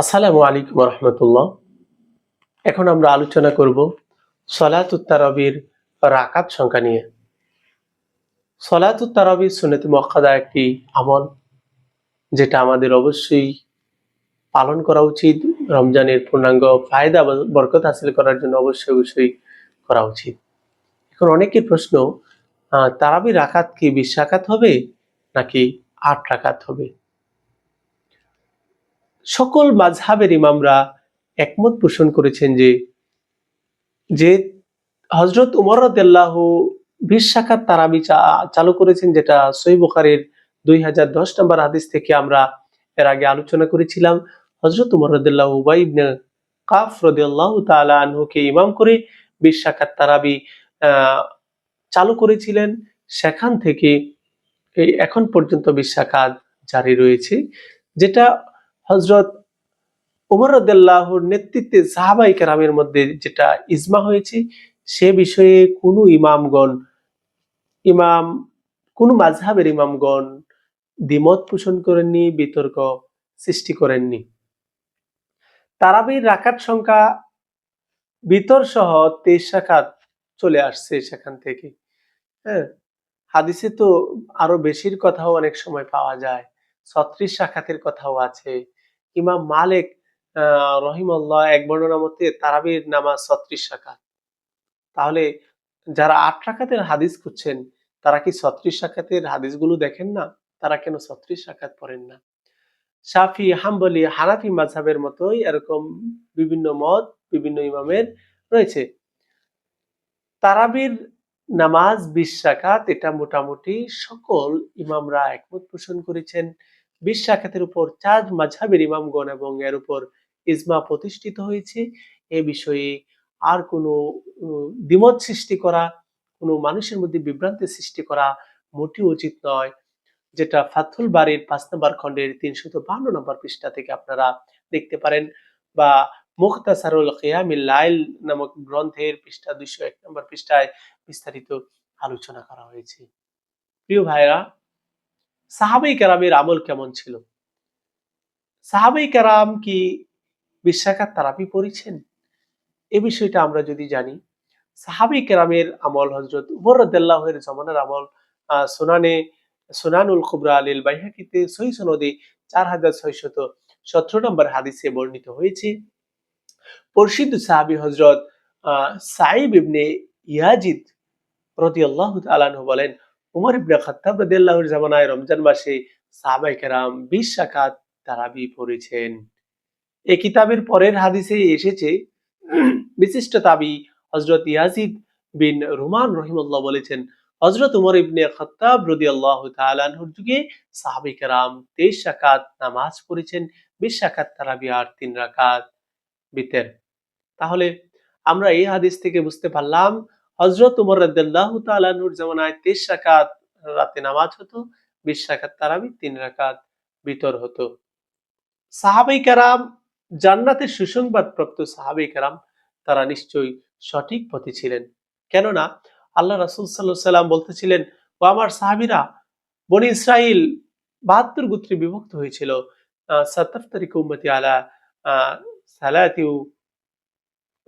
আসসালামু আলাইকুম রহমতুল্লাহ। এখন আমরা আলোচনা করব সলাতুত তারাবির রাকাত সংখ্যা নিয়ে। সলাতুত তারাবির সুন্নতি মক্কাদা একটি আমল, যেটা আমাদের অবশ্যই পালন করা উচিত, রমজানের পূর্ণাঙ্গ ফায়দা বরকত হাসিল করার জন্য অবশ্যই অবশ্যই করা উচিত। এখন অনেকের প্রশ্ন তারাবির রাকাত কি বিশ রাকাত হবে নাকি আট রাকাত হবে? সকল মাঝহাবের ইমামরা একমত পোষণ করেছেন যে যে হজরত উমর রদাল্লাহ বিশ শাখার তারাবি চালু করেছেন যেটা সই বুখারের দুই হাজার দশ নম্বর হাদিস থেকে আমরা এর আগে আলোচনা করেছিলাম। হজরত উমর রদাল্লাহ উবাই ইবনে কাফ ইমাম করে বিশ শাখার তারাবি চালু করেছিলেন। সেখান থেকে এখন পর্যন্ত বিশ শাখাত জারি রয়েছে, যেটা হজরত উমর রদাল্লাহর নেতৃত্বে সাহাবাই কেরামের মধ্যে যেটা ইজমা হয়েছে, সে বিষয়ে কোনো ইমামগণ, ইমাম, কোন মাঝহাবের ইমামগণ দ্বিমত পোষণ করেননি, বিতর্ক সৃষ্টি করেননি। তারাবির রাকাত সংখ্যা বিতর সহ তেইশ শাখাত চলে আসছে সেখান থেকে। হ্যাঁ হাদিসে তো আরও বেশির কথাও অনেক সময় পাওয়া যায়, ছত্রিশ শাখাতের কথাও আছে। ইমাম মালিক রহিমল্লাহ এক বর্ণনা মতে তারাবির নামাজ ছত্রিশ শাখাত তাহলে যারা আট রাকাতের হাদিস খুঁজছেন, তারা কি ছত্রিশ শাখাতের হাদিসগুলো দেখেন না? তারা কেন ছত্রিশ শাখাত পড়েন না? শাফি, হাম্বলি, হানাফি মাঝহাবের মতোই এরকম বিভিন্ন মত, বিভিন্ন ইমামের রয়েছে। তারাবির নামাজ বিশ শাখাত এটা মোটামুটি সকল ইমামরা একমত পোষণ করেছেন। বিশ রাকাতের উপর চার মাঝহাবের ইমামগণ এবং এর উপর ইজমা প্রতিষ্ঠিত হয়েছে। এ বিষয়ে আর কোনো দ্বিমত সৃষ্টি করা, কোনো মানুষের মধ্যে বিভ্রান্তি সৃষ্টি করা মোটেও উচিত নয়, যেটা ফাথুল বাড়ির পাঁচ নম্বর খণ্ডের তিনশত বান্ন নম্বর পৃষ্ঠা থেকে আপনারা দেখতে পারেন বা মুখতাসারুল কিয়ামিল লাইল নামক গ্রন্থের পৃষ্ঠা দুইশো এক নম্বর পৃষ্ঠায় বিস্তারিত আলোচনা করা হয়েছে। প্রিয় ভাইরা সাহাবাই কেরামের আমল কেমন ছিল? সাহাবাই কেরাম কি বিশ্বাকার তারাপি পড়েছেন? এ বিষয়টা আমরা যদি জানি, সাহাবি কেরামের আমল হজরত উমর জমানার আমল সুনানে, সুনানুল কুবরা আলিল বাইহাকিতে সহি সনদে চার হাজার ছয়শত সতেরো নম্বর হাদিসে বর্ণিত হয়েছে। প্রসিদ্ধ সাহাবি হজরত সাইব ইবনে ইয়াজিদ আল্লাহ তাআলাহু বলেন উমর ইবনে খাত্তাব রাদিয়াল্লাহুর জামানায় রমজান মাসে সাহাবায়ে কেরাম 20 রাকাত তারাবি পড়েছেন। এই কিতাবের পরের হাদিসে এসেছে, বিশিষ্ট তাবি হজরত ইয়াজিদ বিন রুমান রহিমুল্লাহ বলেছেন হজরত উমর ইবনে খত্তাব রদিয়াল্লাহু তাআলার যুগে সাহাবী কেরাম 23 রাকাত নামাজ পড়েছেন 20 রাকাত তারাবি আর 3 রাকাত বিতের তাহলে আমরা এই হাদিস থেকে বুঝতে পারলাম হজরত উমর রাদিয়াল্লাহু তাআলার জামানায় 23 রাকাত রাতে নামাজ হতো 20 রাকাত তারাবি তিন রাকাত বিতর হতো। সাহাবাই কারাম জান্নাতের সুসংবাদ প্রাপ্ত সাহাবাই কারাম তারা নিশ্চয়ই সঠিক পথে ছিলেন। কেননা আল্লাহ রাসূল আলাইহি সাল্লাম বলতেছিলেন ও আমার সাহাবীরা বনি ইসরাইল বাহাত্তর গোত্রে বিভক্ত হয়েছিল। আহ, সাতাফতারিক উম্মতি আলা আহ, সালাতি ও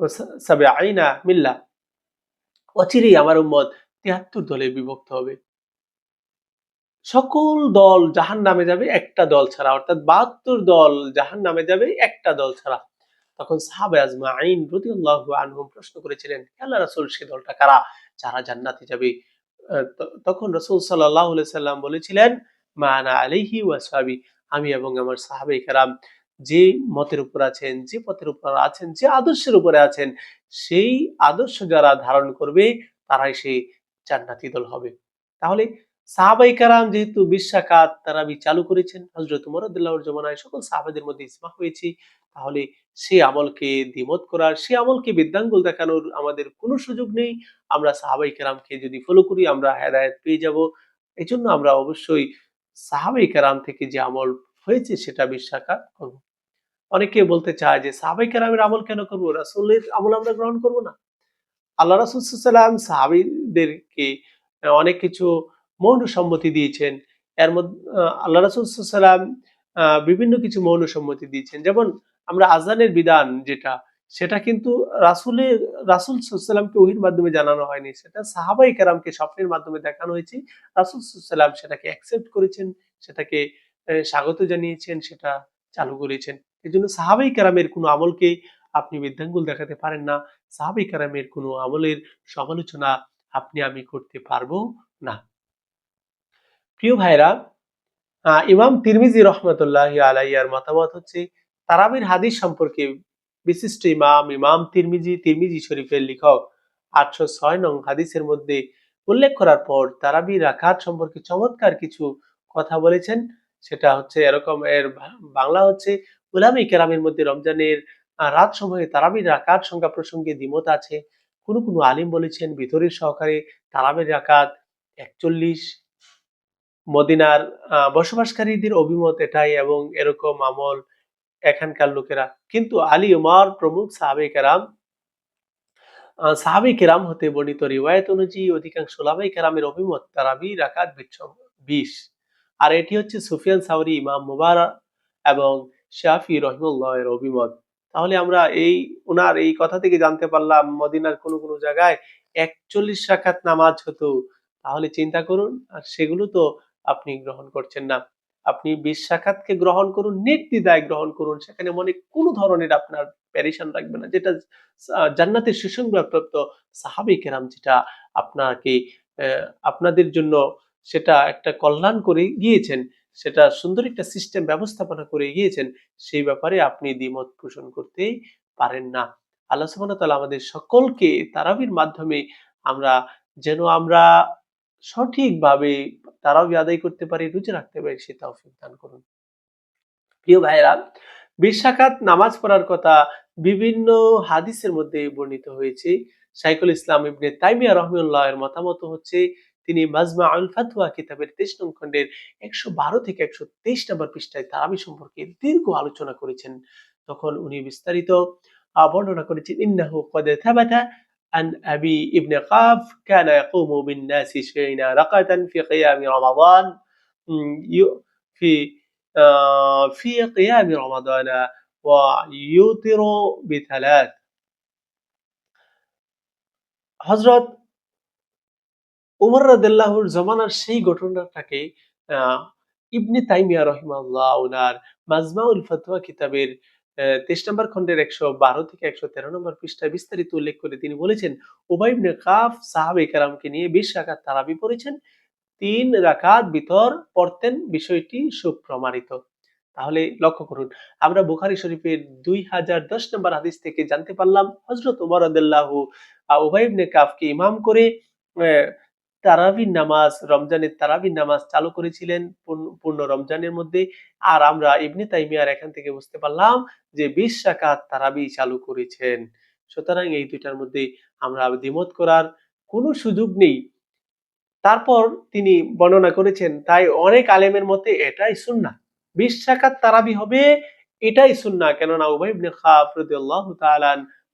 সা- মিল্লা। অচিরেই আমার উম্মত তিয়াত্তর দলে বিভক্ত হবে। সকল দল জাহান নামে যাবে, একটা দল ছাড়া। অর্থাৎ বাহাত্তর দল জাহান নামে যাবে, একটা দল ছাড়া। তখন সাহাবে আজমা আইন রদিউল্লাহ আনহুম প্রশ্ন করেছিলেন, "হে আল্লাহ রাসূল, সে দলটা কারা? যারা জান্নাতে যাবে? তখন রসুল সাল্লাহ সাল্লাম বলেছিলেন মানা আলাইহি ওয়াসাবি। আমি এবং আমার সাহাবে কারাম যে মতের উপর আছেন, যে পথের উপর আছেন, যে আদর্শের উপরে আছেন, সেই আদর্শ যারা ধারণ করবে, তারাই সেই জান্নাতি দল হবে। তাহলে সাহাবাই কারাম যেহেতু বিশ্বাকাত তারাবি চালু করেছেন হজরত উমরদুল্লাহর জমানায় সকল সাহাবাদের মধ্যে ইসমা হয়েছে, তাহলে সেই আমলকে দ্বিমত করার সেই আমলকে বৃদ্ধাঙ্গুল দেখানোর আমাদের কোনো সুযোগ নেই। আমরা সাহাবাই কারামকে যদি ফলো করি, আমরা হেদায়ত পেয়ে যাব। এই জন্য আমরা অবশ্যই সাহাবাই কারাম থেকে যে আমল হয়েছে সেটা বিশ্বাকাত করব। অনেকে বলতে চায় যে সাহাবাই কেরামের আমল কেন করব? রাসুলের আমল আমরা গ্রহণ করব না। আল্লাহ রাসুল সাল্লাম সাহাবিদেরকে অনেক কিছু মৌন সম্মতি দিয়েছেন। এর মধ্যে আল্লাহ রাসুল সাল্লাম বিভিন্ন কিছু মৌন সম্মতি দিয়েছেন। যেমন আমরা আজানের বিধান যেটা, সেটা কিন্তু রাসুলের, রাসুল সুসাল্লামকে ওহির মাধ্যমে জানানো হয়নি। সেটা সাহাবাই কেরামকে স্বপ্নের মাধ্যমে দেখানো হয়েছে। রাসুল সাল্লাম সেটাকে অ্যাকসেপ্ট করেছেন। সেটাকে স্বাগত জানিয়েছেন, সেটা চালু করেছেন। এই জন্য সাহাবাই কেরামের কোনো আমলকে আপনি বৃদ্ধাঙ্গুল দেখাতে পারেন না। সাহাবাই কেরামের কোনো আমলের সমালোচনা আপনি আমি করতে পারব না। প্রিয় ভাইরা ইমাম তিরমিজি রহমতুল্লাহ আলাইয়ার মতামত হচ্ছে, তারাবির হাদিস সম্পর্কে বিশিষ্ট ইমাম ইমাম তিরমিজি তিরমিজি শরীফের লেখক আটশো ছয় নং হাদিসের মধ্যে উল্লেখ করার পর তারাবি রাকাত সম্পর্কে চমৎকার কিছু কথা বলেছেন। সেটা হচ্ছে এরকম এর বাংলা হচ্ছে উলামী কেরামের মধ্যে রমজানের রাত সময়ে তারাবির রাকাত সংখ্যা প্রসঙ্গে দ্বিমত আছে? কোনো কোনো আলিম বলেছেন ভিতরের সহকারে তারাবির রাকাত একচল্লিশ। মদিনার বসবাসকারীদের অভিমত এটাই এবং এরকম আমল এখানকার লোকেরা। কিন্তু আলী উমার প্রমুখ সাহাবে কেরাম সাহাবি কেরাম হতে বর্ণিত রিওয়ায়ত অনুযায়ী অধিকাংশ ওলামাই কেরামের অভিমত তারাবি রাকাত বিশ। আর এটি হচ্ছে সুফিয়ান সাউরি, ইমাম মুবারা এবং শাফি রহিমুল্লাহের অভিমত। তাহলে আমরা এই ওনার এই কথা থেকে জানতে পারলাম, মদিনার কোনো কোনো জায়গায় একচল্লিশ রাকাত নামাজ হতো। তাহলে চিন্তা করুন, আর সেগুলো তো আপনি গ্রহণ করছেন না। আপনি বিশ সাক্ষাৎকে গ্রহণ করুন, নির্দ্বিধায় গ্রহণ করুন। সেখানে মনে কোনো ধরনের আপনার প্যারিশন রাখবে না। যেটা জান্নাতের সুসংবাদপ্রাপ্ত সাহাবি কেরাম যেটা আপনাকে আপনাদের জন্য সেটা একটা কল্যাণ করে গিয়েছেন, সেটা সুন্দর একটা সিস্টেম ব্যবস্থাপনা করে গিয়েছেন, সেই ব্যাপারে আপনি দ্বিমত পোষণ করতেই পারেন না। আল্লাহ সুবহানাহু ওয়া তাআলা আমাদের সকলকে তারাবির মাধ্যমে আমরা যেন আমরা সঠিকভাবে তারাবি আদায় করতে পারি, রুজে রাখতে পারি, সে তৌফিক দান করুন। প্রিয় ভাইরা বিশাখাত নামাজ পড়ার কথা বিভিন্ন হাদিসের মধ্যে বর্ণিত হয়েছে। শাইখুল ইসলাম ইবনে তাইমিয়া রহমুল্লাহ এর মতামত হচ্ছে তিনি মাজমা আল ফাতওয়া কিতাবের তেইশ নং খণ্ডের একশো বারো থেকে একশো তেইশ নম্বর পৃষ্ঠায় তারাবি সম্পর্কে দীর্ঘ আলোচনা করেছেন তখন উনি বিস্তারিত আহ, বর্ণনা করেছেন ইন্নাহু কদ থাবাতা عن أبي ابن قاف كان يقوم بالناس شين رقة في قيام رمضان م، ي- في آه، في قيام رمضان ويوتر بثلاث হজরত উমর রাদিয়াল্লাহুর জমানার সেই ঘটনাটাকে ইবনে তাইমিয়া রহিমাল্লাহ ওনার মাজমাউল ফতোয়া কিতাবের তেইশ নম্বর খণ্ডের একশো বারো থেকে একশো তেরো নম্বর পৃষ্ঠায় বিস্তারিত উল্লেখ করে তিনি বলেছেন ওবাই ইবনে কাফ সাহাবে কারামকে নিয়ে বিশ রাকাত তারাবি পড়েছেন, তিন রাকাত বিতর পড়তেন বিষয়টি সুপ্রমাণিত। তাহলে লক্ষ্য করুন, আমরা বুখারী শরীফের দুই হাজার দশ নম্বর হাদিস থেকে জানতে পারলাম হজরত উমর আদাল্লাহু উবাই ইবনে কাফকে ইমাম করে তারাবির নামাজ, রমজানের তারাবির নামাজ চালু করেছিলেন পূর্ণ- রমজানের মধ্যে। আর আমরা ইবনে তাইমিয়ার এখান থেকে বুঝতে পারলাম যে বিশ রাকাত তারাবি চালু করেছেন। সুতরাং এই দুইটার মধ্যে আমরা দ্বিমত করার কোনো সুযোগ নেই। তারপর তিনি বর্ণনা করেছেন, তাই অনেক আলেমের মতে এটাই সুন্না বিশ রাকাত তারাবি হবে, এটাই সুন্না কেননা উভয় ইবনে খাফ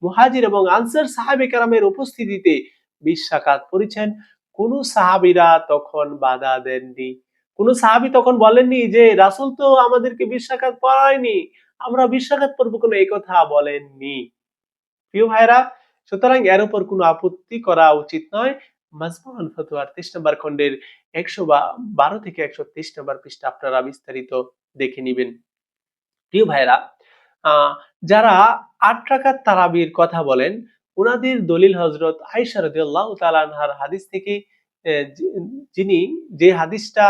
মুহাজির এবং আনসার সাহাবে কারামের উপস্থিতিতে বিশ রাকাত পড়েছেন। কোন সাহাবিরা তখন বাধা দেননি। কোনো সাহাবী তখন বলেননি যে, রাসুল তো আমাদেরকে বিশ রাকাত পড়ায়নি আমরা বিশ রাকাত পড়ব কোনো এই কথা বলেননি। প্রিয় ভাইরা সুতরাং এর উপর কোনো আপত্তি করা উচিত নয়। মাজমুল নম্বর খণ্ডের একশো বারো থেকে একশো তেইশ নম্বর পৃষ্ঠা আপনারা বিস্তারিত দেখে নিবেন। ভাইরা যারা আট রাকাত তারাবির কথা বলেন ওনাদের দলিল হজরত আইসা রাদিয়াল্লাহু তাআলা আনহার হাদিস থেকে যিনি যে হাদিসটা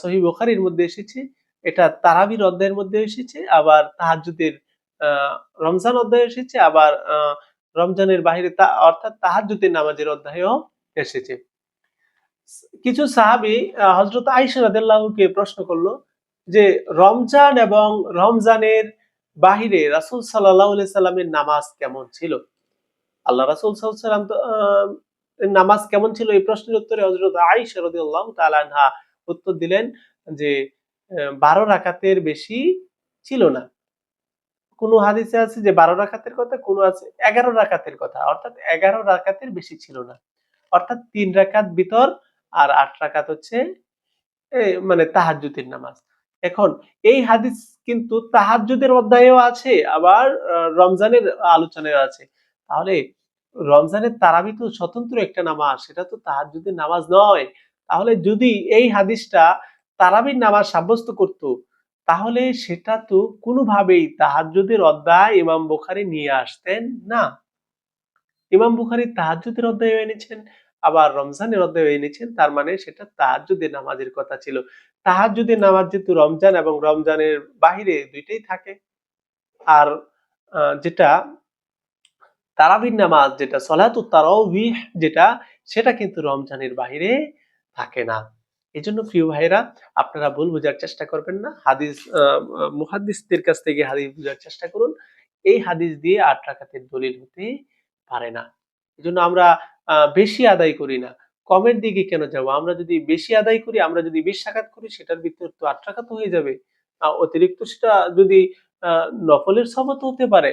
সহিহ বুখারীর মধ্যে এসেছে এটা তারাবির অধ্যায়ের মধ্যে এসেছে আবার তাহাজ্জুদের আহ, রমজান অধ্যায়ে এসেছে আবার রমজানের বাহিরে তা অর্থাৎ তাহাজ্জুদের নামাজের অধ্যায়েও এসেছে। কিছু সাহাবি হজরত আইসা রাদিয়াল্লাহুকে প্রশ্ন করল যে রমজান এবং রমজানের বাহিরে রাসূল আলাইহি সাল্লামের নামাজ কেমন ছিল? আল্লাহ রাসুল সাল্লাম নামাজ কেমন ছিল? এই প্রশ্নের উত্তরে হযরত আয়েশা রাদিয়াল্লাহু তাআলা আনহা উত্তর দিলেন যে বারো রাকাতের বেশি ছিল না। কোন হাদিসে আছে যে বারো রাকাতের কথা? কোন আছে, এগারো রাকাতের কথা। অর্থাৎ এগারো রাকাতের বেশি ছিল না। অর্থাৎ তিন রাকাত ভিতর আর আট রাকাত হচ্ছে মানে তাহাজ্জুদের নামাজ। এখন, এই হাদিস কিন্তু তাহাজ্জুদের অধ্যায়েও আছে, আবার রমজানের আলোচনায় আছে। তাহলে রমজানের তারাবি তো স্বতন্ত্র একটা নামাজ, সেটা তো তাহাজ্জুদের নামাজ নয়। তাহলে যদি এই হাদিসটা তারাবির নামাজ সাব্যস্ত করত, তাহলে সেটা তো কোনোভাবেই তাহাজ্জুদের অধ্যায় ইমাম বুখারী নিয়ে আসতেন না। ইমাম বুখারী তাহাজ্জুদের অধ্যায় এনেছেন, আবার রমজানের অধ্যায় এনেছেন, তার মানে সেটা তাহাজ্জুদের নামাজের কথা ছিল। তাহাজ্জুদের নামাজ যেহেতু রমজান এবং রমজানের বাহিরে দুইটাই থাকে। আর যেটা তারাবির নামাজ যেটা সলাতু তারাবিহ যেটা, সেটা কিন্তু রমজানের বাহিরে থাকে না। এই জন্য প্রিয় ভাইরা আপনারা ভুল বোঝার চেষ্টা করবেন না। হাদিস মুহাদ্দিসদের কাছ থেকে হাদিস বোঝার চেষ্টা করুন। এই হাদিস দিয়ে আট রাকাতের দলিল হতে পারে না। এই জন্য আমরা বেশি আদায় করি না। কমের দিকে কেন যাব? আমরা যদি বেশি আদায় করি, আমরা যদি বিশ রাকাত করি, সেটার ভিতর তো আট রাকাত হয়ে যাবে। অতিরিক্ত সেটা যদি নফলের সবত হতে পারে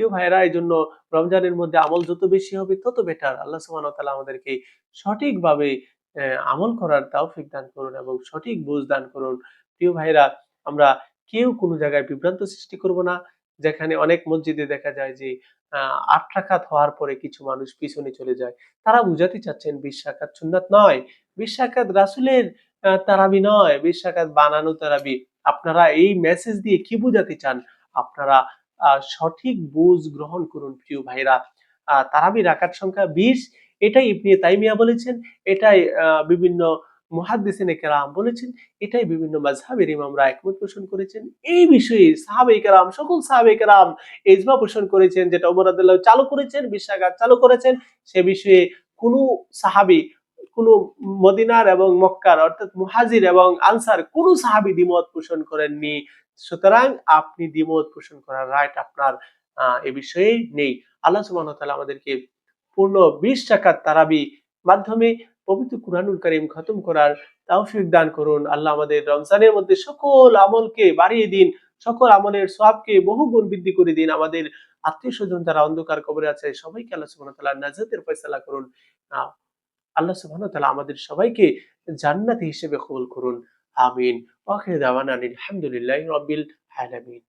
প্রিয় ভাইরা এই জন্য রমজানের মধ্যে আমল যত বেশি হবে, তত বেটার আল্লাহ সুবহানাহু ওয়া তাআলা আমাদেরকে সঠিকভাবে আমল করার তৌফিক দান করুন এবং সঠিক বুঝ দান করুন। প্রিয় ভাইরা আমরা কেউ কোনো জায়গায় বিভ্রান্ত সৃষ্টি করব না, যেখানে অনেক মসজিদে দেখা যায় যে আট রাকাত হওয়ার পরে কিছু মানুষ পিছনে চলে যায়। তারা বুঝাতে চাচ্ছেন বিশ রাকাত সুন্নাত নয়। বিশ রাকাত রাসূলের তারাবি নয়। বিশ বানানো তারাবি। আপনারা এই মেসেজ দিয়ে কি বুঝাতে চান? আপনারা সঠিক বুঝ গ্রহণ করুন প্রিয় ভাইরা আহ, তারাবি রাকাত সংখ্যা বিশ এটাই ইবনে তাইমিয়া বলেছেন এটাই বিভিন্ন মুহাদ্দিসিনে কেরাম বলেছেন এটাই বিভিন্ন মাযহাবের ইমামরা একমত পোষণ করেছেন। এই বিষয়ে সাহাবে কেরাম সকল সাহাবে কেরাম এজমা পোষণ করেছেন যেটা ওমর রাদিয়াল্লাহু চালু করেছেন বিশ্বাঘাত চালু করেছেন। সে বিষয়ে কোন সাহাবী কোন মদিনার এবং মক্কার অর্থাৎ মুহাজির এবং আনসার কোন সাহাবী দ্বিমত পোষণ করেননি। সুতরাং আপনি দ্বিমত পোষণ করার রাইট আপনার এ বিষয়ে নেই। আল্লাহ ওয়া তাআলা আমাদেরকে পূর্ণ বিশ টাকার তারাবি মাধ্যমে পবিত্র কুরআনুল কারীম খতম করার তৌফিক দান করুন। আল্লাহ আমাদের রমজানের মধ্যে সকল আমলকে বাড়িয়ে দিন, সকল আমলের সবকে বহু গুণ বৃদ্ধি করে দিন। আমাদের আত্মীয় স্বজন যারা অন্ধকার কবরে আছে, সবাইকে আল্লাহ ওয়া তাআলা নাজাতের ফয়সালা করুন। আল্লাহ ওয়া তাআলা আমাদের সবাইকে জান্নাতি হিসেবে কবুল করুন। আমিন। ওয়া দাওয়ান দাওয়ানা আলহামদুলিল্লাহি রাব্বিল আলামিন।